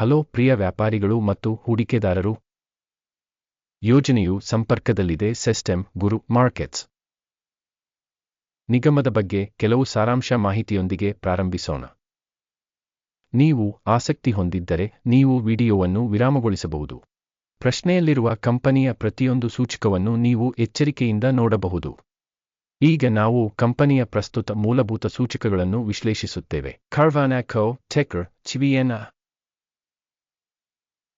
Hello ಪ್ರಿಯ ವ್ಯಾಪಾರಿಗಳು ಮತ್ತು ಹೂಡಿಕೆದಾರರು. ಯೋಜನೆಯು ಸಂಪರ್ಕದಲ್ಲಿದೆ, ಸಿಸ್ಟಮ್, ಗುರು, ಮಾರ್ಕೆಟ್ಸ್. ನಿಗಮದ ಬಗ್ಗೆ ಕೆಲವು ಸಾರಾಂಶ ಮಾಹಿತಿಯೊಂದಿಗೆ ಪ್ರಾರಂಭಿಸೋಣ. ನೀವು ಆಸಕ್ತಿ ಹೊಂದಿದ್ದರೆ ನೀವು ವಿಡಿಯೋವನ್ನು ವಿರಾಮಗೊಳಿಸಬಹುದು. ಪ್ರಶ್ನೆಯಲ್ಲಿರುವ ಕಂಪನಿಯ ಪ್ರತಿಯೊಂದು ಸೂಚಕವನ್ನು ನೀವು ಎಚ್ಚರಿಕೆಯಿಂದ ನೋಡಬಹುದು. ಈಗ ನಾವು ಕಂಪನಿಯ ಪ್ರಸ್ತುತ ಮೂಲಭೂತ ಸೂಚಕಗಳನ್ನು ವಿಶ್ಲೇಷಿಸುತ್ತೇವೆ. ಖರ್ವಾನಾಖೋ ಟೆಕರ್ ಚಿವಿಯನ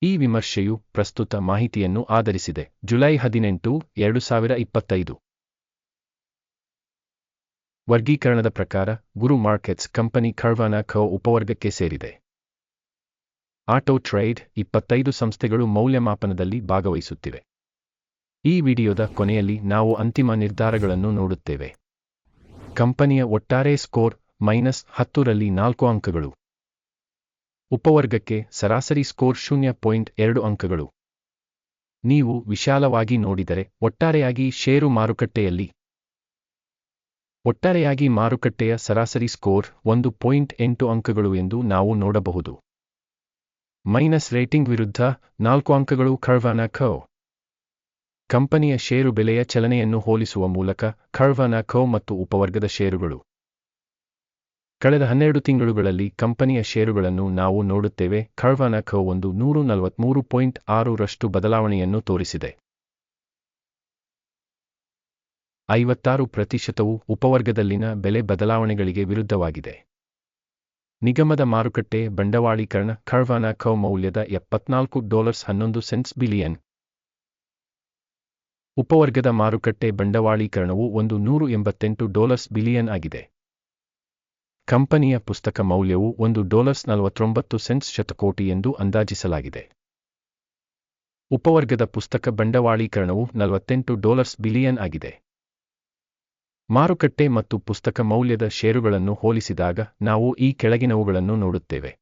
ಈ ವಿಮರ್ಶೆಯು ಪ್ರಸ್ತುತ ಮಾಹಿತಿಯನ್ನು ಆಧರಿಸಿದೆ. ಜುಲೈ ಹದಿನೆಂಟು, ಎರಡು ಸಾವಿರ ಇಪ್ಪತ್ತೈದು. ವರ್ಗೀಕರಣದ ಪ್ರಕಾರ, ಗುರು ಮಾರ್ಕೆಟ್ಸ್ ಕಂಪನಿ ಖರ್ವಾನ ಖೋ ಉಪವರ್ಗಕ್ಕೆ ಸೇರಿದೆ. ಆಟೋ ಟ್ರೇಡ್ ಇಪ್ಪತ್ತೈದು ಸಂಸ್ಥೆಗಳು ಮೌಲ್ಯಮಾಪನದಲ್ಲಿ ಭಾಗವಹಿಸುತ್ತಿವೆ. ಈ ವಿಡಿಯೋದ ಕೊನೆಯಲ್ಲಿ ನಾವು ಅಂತಿಮ ನಿರ್ಧಾರಗಳನ್ನು ನೋಡುತ್ತೇವೆ. ಕಂಪನಿಯ ಒಟ್ಟಾರೆ ಸ್ಕೋರ್ ಮೈನಸ್ ಹತ್ತರಲ್ಲಿ ನಾಲ್ಕು ಅಂಕಗಳು. ಉಪವರ್ಗಕ್ಕೆ ಸರಾಸರಿ ಸ್ಕೋರ್ ಶೂನ್ಯ ಪಾಯಿಂಟ್ ಎರಡು ಅಂಕಗಳು. ನೀವು ವಿಶಾಲವಾಗಿ ನೋಡಿದರೆ ಒಟ್ಟಾರೆಯಾಗಿ ಷೇರು ಮಾರುಕಟ್ಟೆಯಲ್ಲಿ ಒಟ್ಟಾರೆಯಾಗಿ ಮಾರುಕಟ್ಟೆಯ ಸರಾಸರಿ ಸ್ಕೋರ್ ಒಂದು ಪಾಯಿಂಟ್ ಎಂಟು ಅಂಕಗಳು ಎಂದು ನಾವು ನೋಡಬಹುದು. ಮೈನಸ್ ರೇಟಿಂಗ್ ವಿರುದ್ಧ ನಾಲ್ಕು ಅಂಕಗಳು ಖರ್ವಾನಾ ಖೋ ಕಂಪನಿಯ ಷೇರು ಬೆಲೆಯ ಚಲನೆಯನ್ನು ಹೋಲಿಸುವ ಮೂಲಕ ಖರ್ವಾನಾ ಖೋ ಮತ್ತು ಉಪವರ್ಗದ ಷೇರುಗಳು. ಕಳೆದ ಹನ್ನೆರಡು ತಿಂಗಳುಗಳಲ್ಲಿ ಕಂಪನಿಯ ಷೇರುಗಳನ್ನು ನಾವು ನೋಡುತ್ತೇವೆ. ಖರ್ವಾನ ಒಂದು ನೂರು ನಲವತ್ಮೂರು ಪಾಯಿಂಟ್ ಆರು ರಷ್ಟು ಬದಲಾವಣೆಯನ್ನು ತೋರಿಸಿದೆ. ಐವತ್ತಾರು ಪ್ರತಿಶತವು ಉಪವರ್ಗದಲ್ಲಿನ ಬೆಲೆ ಬದಲಾವಣೆಗಳಿಗೆ ವಿರುದ್ಧವಾಗಿದೆ. ನಿಗಮದ ಮಾರುಕಟ್ಟೆ ಬಂಡವಾಳೀಕರಣ ಖರ್ವಾನ ಖ ಮೌಲ್ಯದ ಎಪ್ಪತ್ನಾಲ್ಕು ಡಾಲರ್ಸ್ ಹನ್ನೊಂದು ಸೆಂಟ್ಸ್ ಬಿಲಿಯನ್. ಉಪವರ್ಗದ ಮಾರುಕಟ್ಟೆ ಬಂಡವಾಳೀಕರಣವು ಒಂದು ನೂರು ಎಂಬತ್ತೆಂಟು ಡಾಲರ್ಸ್ ಬಿಲಿಯನ್ ಆಗಿದೆ. ಕಂಪನಿಯ ಪುಸ್ತಕ ಮೌಲ್ಯವು ಒಂದು ಡಾಲರ್ಸ್ ನಲವತ್ತೊಂಬತ್ತು ಸೆಂಟ್ಸ್ ಶತಕೋಟಿ ಎಂದು ಅಂದಾಜಿಸಲಾಗಿದೆ. ಉಪವರ್ಗದ ಪುಸ್ತಕ ಬಂಡವಾಳೀಕರಣವು ನಲವತ್ತೆಂಟು ಡಾಲರ್ಸ್ ಬಿಲಿಯನ್ ಆಗಿದೆ. ಮಾರುಕಟ್ಟೆ ಮತ್ತು ಪುಸ್ತಕ ಮೌಲ್ಯದ ಷೇರುಗಳನ್ನು ಹೋಲಿಸಿದಾಗ ನಾವು ಈ ಕೆಳಗಿನವುಗಳನ್ನು ನೋಡುತ್ತೇವೆ.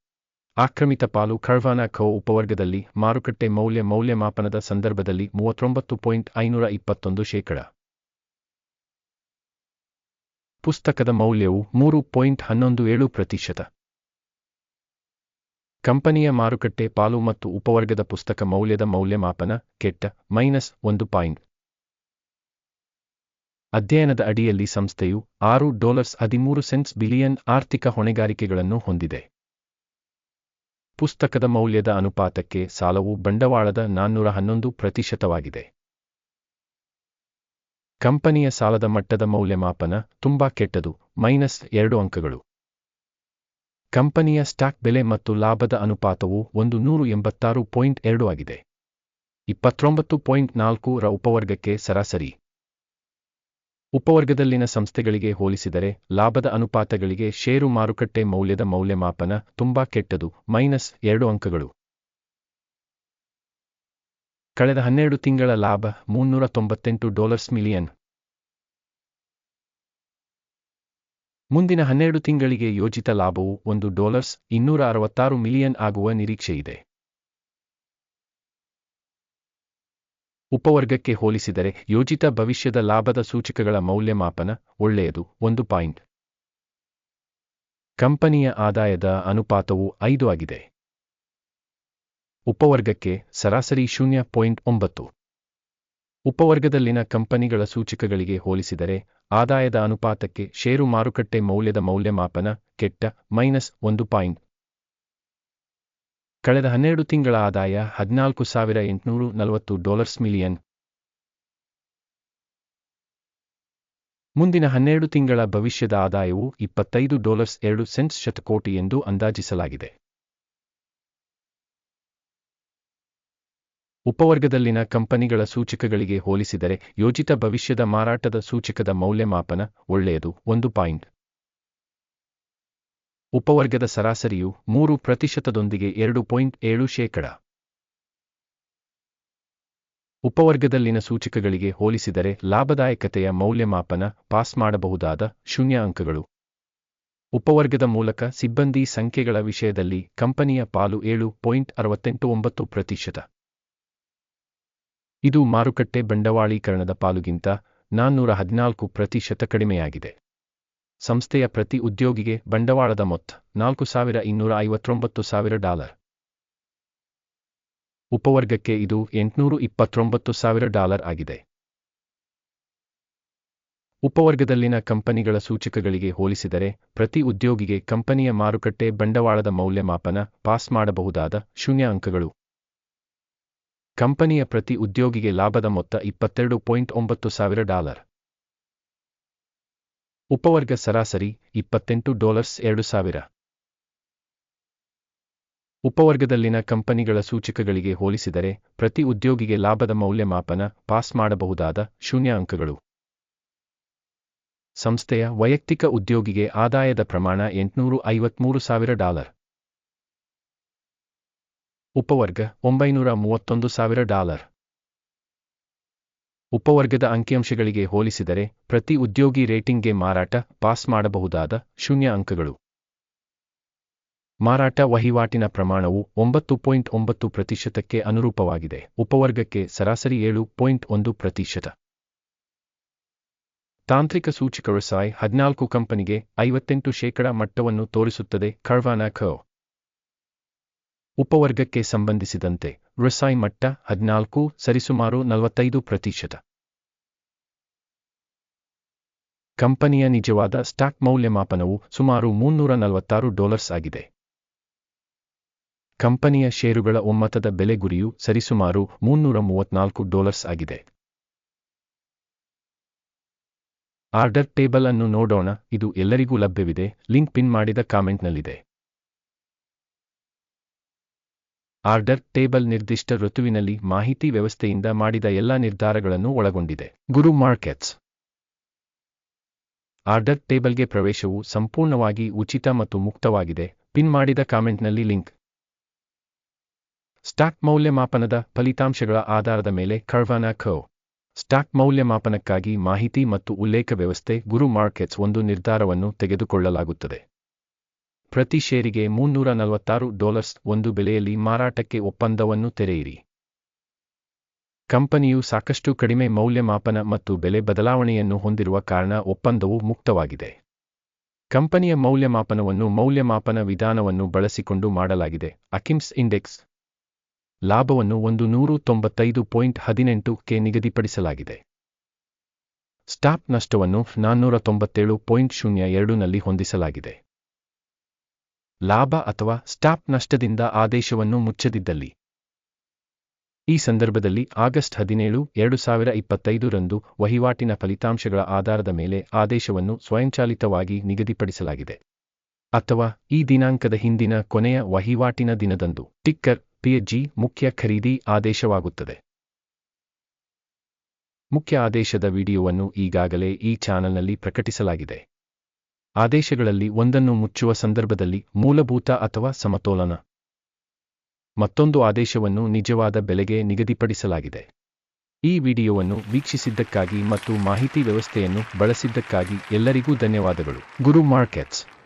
ಆಕ್ರಮಿತ ಪಾಲು ಖರ್ವಾನಾ ಖೋ ಉಪವರ್ಗದಲ್ಲಿ ಮಾರುಕಟ್ಟೆ ಮೌಲ್ಯ ಮೌಲ್ಯಮಾಪನದ ಸಂದರ್ಭದಲ್ಲಿ ಮೂವತ್ತೊಂಬತ್ತು ಪಾಯಿಂಟ್ ಐನೂರ ಇಪ್ಪತ್ತೊಂದು ಶೇಕಡ. ಪುಸ್ತಕದ ಮೌಲ್ಯವು ಮೂರು ಪಾಯಿಂಟ್ ಹನ್ನೊಂದು ಏಳು ಪ್ರತಿಶತ. ಕಂಪನಿಯ ಮಾರುಕಟ್ಟೆ, ಪಾಲು ಮತ್ತು ಉಪವರ್ಗದ ಪುಸ್ತಕ ಮೌಲ್ಯದ ಮೌಲ್ಯಮಾಪನ, ಕೆಟ್ಟ, ಮೈನಸ್ ಒಂದು ಪಾಯಿಂಟ್. ಅಧ್ಯಯನದ ಅಡಿಯಲ್ಲಿ ಸಂಸ್ಥೆಯು ಆರು ಡಾಲರ್ಸ್ ಹದಿಮೂರು ಸೆಂಟ್ಸ್ ಬಿಲಿಯನ್ ಆರ್ಥಿಕ ಹೊಣೆಗಾರಿಕೆಗಳನ್ನು ಹೊಂದಿದೆ. ಪುಸ್ತಕದ ಮೌಲ್ಯದ ಅನುಪಾತಕ್ಕೆ ಸಾಲವು ಬಂಡವಾಳದ ನಾನ್ನೂರ ಹನ್ನೊಂದು ಪ್ರತಿಶತವಾಗಿದೆ. ಕಂಪನಿಯ ಸಾಲದ ಮಟ್ಟದ ಮೌಲ್ಯಮಾಪನ ತುಂಬಾ ಕೆಟ್ಟದು, ಮೈನಸ್ ಎರಡು ಅಂಕಗಳು. ಕಂಪನಿಯ ಸ್ಟಾಕ್ ಬೆಲೆ ಮತ್ತು ಲಾಭದ ಅನುಪಾತವು ಒಂದು ನೂರು ಎಂಬತ್ತಾರು ಪಾಯಿಂಟ್ ಎರಡು ಆಗಿದೆ. ಇಪ್ಪತ್ತೊಂಬತ್ತು ಪಾಯಿಂಟ್ ನಾಲ್ಕು ಉಪವರ್ಗಕ್ಕೆ ಸರಾಸರಿ. ಉಪವರ್ಗದಲ್ಲಿನ ಸಂಸ್ಥೆಗಳಿಗೆ ಹೋಲಿಸಿದರೆ ಲಾಭದ ಅನುಪಾತಗಳಿಗೆ ಷೇರು ಮಾರುಕಟ್ಟೆ ಮೌಲ್ಯದ ಮೌಲ್ಯಮಾಪನ ತುಂಬಾ ಕೆಟ್ಟದು, ಮೈನಸ್ ಎರಡು ಅಂಕಗಳು. ಕಳೆದ ಹನ್ನೆರಡು ತಿಂಗಳ ಲಾಭ ಮುನ್ನೂರ ತೊಂಬತ್ತೆಂಟು ಡಾಲರ್ಸ್ ಮಿಲಿಯನ್. ಮುಂದಿನ ಹನ್ನೆರಡು ತಿಂಗಳಿಗೆ ಯೋಜಿತ ಲಾಭವು ಒಂದು ಡಾಲರ್ಸ್ ಇನ್ನೂರ ಅರವತ್ತಾರು ಮಿಲಿಯನ್ ಆಗುವ ನಿರೀಕ್ಷೆಯಿದೆ. ಉಪವರ್ಗಕ್ಕೆ ಹೋಲಿಸಿದರೆ ಯೋಜಿತ ಭವಿಷ್ಯದ ಲಾಭದ ಸೂಚಕಗಳ ಮೌಲ್ಯಮಾಪನ ಒಳ್ಳೆಯದು, ಒಂದು ಪಾಯಿಂಟ್. ಕಂಪನಿಯ ಆದಾಯದ ಅನುಪಾತವು ಐದು ಆಗಿದೆ. ಉಪವರ್ಗಕ್ಕೆ ಸರಾಸರಿ ಶೂನ್ಯ ಪಾಯಿಂಟ್ ಒಂಬತ್ತು. ಉಪವರ್ಗದಲ್ಲಿನ ಕಂಪನಿಗಳ ಸೂಚಕಗಳಿಗೆ ಹೋಲಿಸಿದರೆ ಆದಾಯದ ಅನುಪಾತಕ್ಕೆ ಷೇರು ಮಾರುಕಟ್ಟೆ ಮೌಲ್ಯದ ಮೌಲ್ಯಮಾಪನ ಕೆಟ್ಟ ಮೈನಸ್ ಒಂದು ಪಾಯಿಂಟ್. ಕಳೆದ ಹನ್ನೆರಡು ತಿಂಗಳ ಆದಾಯ ಹದಿನಾಲ್ಕು ಸಾವಿರ ಎಂಟುನೂರು ನಲವತ್ತು ಡಾಲರ್ಸ್ ಮಿಲಿಯನ್. ಮುಂದಿನ ಹನ್ನೆರಡು ತಿಂಗಳ ಭವಿಷ್ಯದ ಆದಾಯವು ಇಪ್ಪತ್ತೈದು ಡಾಲರ್ಸ್ ಎರಡು ಸೆಂಟ್ಸ್ ಶತಕೋಟಿ ಎಂದು ಅಂದಾಜಿಸಲಾಗಿದೆ. ಉಪವರ್ಗದಲ್ಲಿನ ಕಂಪನಿಗಳ ಸೂಚಕಗಳಿಗೆ ಹೋಲಿಸಿದರೆ ಯೋಜಿತ ಭವಿಷ್ಯದ ಮಾರಾಟದ ಸೂಚಕದ ಮೌಲ್ಯಮಾಪನ ಒಳ್ಳೆಯದು. ಒಂದು ಪಾಯಿಂಟ್. ಉಪವರ್ಗದ ಸರಾಸರಿಯು ಮೂರು ಪ್ರತಿಶತದೊಂದಿಗೆ ಎರಡು ಪಾಯಿಂಟ್ ಏಳು ಶೇಕಡ. ಉಪವರ್ಗದಲ್ಲಿನ ಸೂಚಕಗಳಿಗೆ ಹೋಲಿಸಿದರೆ ಲಾಭದಾಯಕತೆಯ ಮೌಲ್ಯಮಾಪನ ಪಾಸ್ ಮಾಡಬಹುದಾದ ಶೂನ್ಯ ಅಂಕಗಳು. ಉಪವರ್ಗದ ಮೂಲಕ ಸಿಬ್ಬಂದಿ ಸಂಖ್ಯೆಗಳ ವಿಷಯದಲ್ಲಿ ಕಂಪನಿಯ ಪಾಲು ಏಳು ಪಾಯಿಂಟ್ ಅರವತ್ತೆಂಟು ಒಂಬತ್ತು ಪ್ರತಿಶತ. ಇದು ಮಾರುಕಟ್ಟೆ ಬಂಡವಾಳೀಕರಣದ ಪಾಲುಗಿಂತ ನಾನ್ನೂರ ಹದಿನಾಲ್ಕು ಪ್ರತಿಶತ ಕಡಿಮೆಯಾಗಿದೆ. ಸಂಸ್ಥೆಯ ಪ್ರತಿ ಉದ್ಯೋಗಿಗೆ ಬಂಡವಾಳದ ಮೊತ್ತ ನಾಲ್ಕು ಸಾವಿರ ಇನ್ನೂರ ಐವತ್ತೊಂಬತ್ತು ಸಾವಿರ ಡಾಲರ್. ಉಪವರ್ಗಕ್ಕೆ ಇದು ಎಂಟುನೂರು ಇಪ್ಪತ್ತೊಂಬತ್ತು ಸಾವಿರ ಡಾಲರ್ ಆಗಿದೆ. ಉಪವರ್ಗದಲ್ಲಿನ ಕಂಪನಿಗಳ ಸೂಚಕಗಳಿಗೆ ಹೋಲಿಸಿದರೆ ಪ್ರತಿ ಉದ್ಯೋಗಿಗೆ ಕಂಪನಿಯ ಮಾರುಕಟ್ಟೆ ಬಂಡವಾಳದ ಮೌಲ್ಯಮಾಪನ ಪಾಸ್ ಮಾಡಬಹುದಾದ ಶೂನ್ಯ ಅಂಕಗಳು. ಕಂಪನಿಯ ಪ್ರತಿ ಉದ್ಯೋಗಿಗೆ ಲಾಭದ ಮೊತ್ತ ಇಪ್ಪತ್ತೆರಡು ಪಾಯಿಂಟ್ ಒಂಬತ್ತು ಸಾವಿರ ಡಾಲರ್. ಉಪವರ್ಗ ಸರಾಸರಿ ಇಪ್ಪತ್ತೆಂಟು ಡಾಲರ್ಸ್ ಎರಡು ಸಾವಿರ. ಉಪವರ್ಗದಲ್ಲಿನ ಕಂಪನಿಗಳ ಸೂಚಕಗಳಿಗೆ ಹೋಲಿಸಿದರೆ ಪ್ರತಿ ಉದ್ಯೋಗಿಗೆ ಲಾಭದ ಮೌಲ್ಯಮಾಪನ ಪಾಸ್ ಮಾಡಬಹುದಾದ ಶೂನ್ಯ ಅಂಕಗಳು ಸಂಸ್ಥೆಯ ವೈಯಕ್ತಿಕ ಉದ್ಯೋಗಿಗೆ ಆದಾಯದ ಪ್ರಮಾಣ ಎಂಟುನೂರು ಐವತ್ಮೂರು ಸಾವಿರ ಡಾಲರ್. ಉಪವರ್ಗ, ಒಂಬೈನೂರ ಮೂವತ್ತೊಂದು ಸಾವಿರ ಡಾಲರ್. ಉಪವರ್ಗದ ಅಂಕಿಅಂಶಗಳಿಗೆ ಹೋಲಿಸಿದರೆ, ಪ್ರತಿ ಉದ್ಯೋಗಿ ರೇಟಿಂಗ್ಗೆ ಮಾರಾಟ, ಪಾಸ್ ಮಾಡಬಹುದಾದ ಶೂನ್ಯ ಅಂಕಗಳು. ಮಾರಾಟ ವಹಿವಾಟಿನ ಪ್ರಮಾಣವು ಒಂಬತ್ತು ಪಾಯಿಂಟ್ ಒಂಬತ್ತು ಪ್ರತಿಶತಕ್ಕೆ ಅನುರೂಪವಾಗಿದೆ. ಉಪವರ್ಗಕ್ಕೆ ಸರಾಸರಿ ಏಳು ಪಾಯಿಂಟ್ ಒಂದು ಪ್ರತಿಶತ. ತಾಂತ್ರಿಕ ಸೂಚಕರು ಸಾಯ್ ಹದಿನಾಲ್ಕು ಕಂಪನಿಗೆ ಐವತ್ತೆಂಟು ಶೇಕಡಾ ಮಟ್ಟವನ್ನು ತೋರಿಸುತ್ತದೆ. ಖರ್ವಾನ ಖ ಉಪವರ್ಗಕ್ಕೆ ಸಂಬಂಧಿಸಿದಂತೆ ರಸಾಯ್ ಮಟ್ಟ ಹದಿನಾಲ್ಕು ಸರಿಸುಮಾರು ನಲವತ್ತೈದು ಪ್ರತಿಶತ. ಕಂಪನಿಯ ನಿಜವಾದ ಸ್ಟಾಕ್ ಮೌಲ್ಯಮಾಪನವು ಸುಮಾರು ಮುನ್ನೂರ ನಲವತ್ತಾರು ಡಾಲರ್ಸ್ ಆಗಿದೆ. ಕಂಪನಿಯ ಷೇರುಗಳ ಒಮ್ಮತದ ಬೆಲೆ ಗುರಿಯು ಸರಿಸುಮಾರು ಮುನ್ನೂರ ಮೂವತ್ನಾಲ್ಕು ಡಾಲರ್ಸ್ ಆಗಿದೆ. ಆರ್ಡರ್ ಟೇಬಲ್ ಅನ್ನು ನೋಡೋಣ, ಇದು ಎಲ್ಲರಿಗೂ ಲಭ್ಯವಿದೆ, ಲಿಂಕ್ ಪಿನ್ ಮಾಡಿದ ಕಾಮೆಂಟ್ನಲ್ಲಿದೆ. ಆರ್ಡರ್ ಟೇಬಲ್ ನಿರ್ದಿಷ್ಟ ಋತುವಿನಲ್ಲಿ ಮಾಹಿತಿ ವ್ಯವಸ್ಥೆಯಿಂದ ಮಾಡಿದ ಎಲ್ಲಾ ನಿರ್ಧಾರಗಳನ್ನು ಒಳಗೊಂಡಿದೆ. ಗುರು ಮಾರ್ಕೆಟ್ಸ್. ಆರ್ಡರ್ ಟೇಬಲ್ಗೆ ಪ್ರವೇಶವು ಸಂಪೂರ್ಣವಾಗಿ ಉಚಿತ ಮತ್ತು ಮುಕ್ತವಾಗಿದೆ. ಪಿನ್ ಮಾಡಿದ ಕಾಮೆಂಟ್ನಲ್ಲಿ ಲಿಂಕ್. ಸ್ಟಾಕ್ ಮೌಲ್ಯಮಾಪನದ ಫಲಿತಾಂಶಗಳ ಆಧಾರದ ಮೇಲೆ ಕರ್ವಾನ ಖೋ ಸ್ಟಾಕ್ ಮೌಲ್ಯಮಾಪನಕ್ಕಾಗಿ ಮಾಹಿತಿ ಮತ್ತು ಉಲ್ಲೇಖ ವ್ಯವಸ್ಥೆ ಗುರು ಮಾರ್ಕೆಟ್ಸ್ ಒಂದು ನಿರ್ಧಾರವನ್ನು ತೆಗೆದುಕೊಳ್ಳಲಾಗುತ್ತದೆ. ಪ್ರತಿ ಷೇರಿಗೆ ಮುನ್ನೂರ ನಲವತ್ತಾರು ಡಾಲರ್ಸ್ ಒಂದು ಬೆಲೆಯಲ್ಲಿ ಮಾರಾಟಕ್ಕೆ ಒಪ್ಪಂದವನ್ನು ತೆರೆಯಿರಿ. ಕಂಪನಿಯು ಸಾಕಷ್ಟು ಕಡಿಮೆ ಮೌಲ್ಯಮಾಪನ ಮತ್ತು ಬೆಲೆ ಬದಲಾವಣೆಯನ್ನು ಹೊಂದಿರುವ ಕಾರಣ ಒಪ್ಪಂದವು ಮುಕ್ತವಾಗಿದೆ. ಕಂಪನಿಯ ಮೌಲ್ಯಮಾಪನವನ್ನು ಮೌಲ್ಯಮಾಪನ ವಿಧಾನವನ್ನು ಬಳಸಿಕೊಂಡು ಮಾಡಲಾಗಿದೆ. ಅಕಿಮ್ಸ್ ಇಂಡೆಕ್ಸ್ ಲಾಭವನ್ನು ಒಂದು ನೂರು ತೊಂಬತ್ತೈದು ಪಾಯಿಂಟ್ ಹದಿನೆಂಟು ಕೆ ನಿಗದಿಪಡಿಸಲಾಗಿದೆ. ಸ್ಟಾಪ್ ನಷ್ಟವನ್ನು ನಾನ್ನೂರ ತೊಂಬತ್ತೇಳು ಪಾಯಿಂಟ್ ಶೂನ್ಯ ಎರಡುನಲ್ಲಿ ಹೊಂದಿಸಲಾಗಿದೆ. ಲಾಭ ಅಥವಾ ಸ್ಟಾಪ್ ನಷ್ಟದಿಂದ ಆದೇಶವನ್ನು ಮುಚ್ಚದಿದ್ದಲ್ಲಿ. ಈ ಸಂದರ್ಭದಲ್ಲಿ ಆಗಸ್ಟ್ ಹದಿನೇಳು, ಎರಡು ಸಾವಿರ ಇಪ್ಪತ್ತೈದು ರಂದು ವಹಿವಾಟಿನ ಫಲಿತಾಂಶಗಳ ಆಧಾರದ ಮೇಲೆ ಆದೇಶವನ್ನು ಸ್ವಯಂಚಾಲಿತವಾಗಿ ನಿಗದಿಪಡಿಸಲಾಗಿದೆ. ಅಥವಾ ಈ ದಿನಾಂಕದ ಹಿಂದಿನ ಕೊನೆಯ ವಹಿವಾಟಿನ ದಿನದಂದು ಟಿಕ್ಕರ್ ಪಿಎಜಿ ಮುಖ್ಯ ಖರೀದಿ ಆದೇಶವಾಗುತ್ತದೆ. ಮುಖ್ಯ ಆದೇಶದ ವಿಡಿಯೋವನ್ನು ಈಗಾಗಲೇ ಈ ಚಾನಲ್ನಲ್ಲಿ ಪ್ರಕಟಿಸಲಾಗಿದೆ. ಆದೇಶಗಳಲ್ಲಿ ಒಂದನ್ನು ಮುಚ್ಚುವ ಸಂದರ್ಭದಲ್ಲಿ ಮೂಲಭೂತ ಅಥವಾ ಸಮತೋಲನ. ಮತ್ತೊಂದು ಆದೇಶವನ್ನು ನಿಜವಾದ ಬೆಲೆಗೆ ನಿಗದಿಪಡಿಸಲಾಗಿದೆ. ಈ ವಿಡಿಯೋವನ್ನು ವೀಕ್ಷಿಸಿದ್ದಕ್ಕಾಗಿ ಮತ್ತು ಮಾಹಿತಿ ವ್ಯವಸ್ಥೆಯನ್ನು ಬಳಸಿದ್ದಕ್ಕಾಗಿ ಎಲ್ಲರಿಗೂ ಧನ್ಯವಾದಗಳು. ಗುರು ಮಾರ್ಕೆಟ್ಸ್.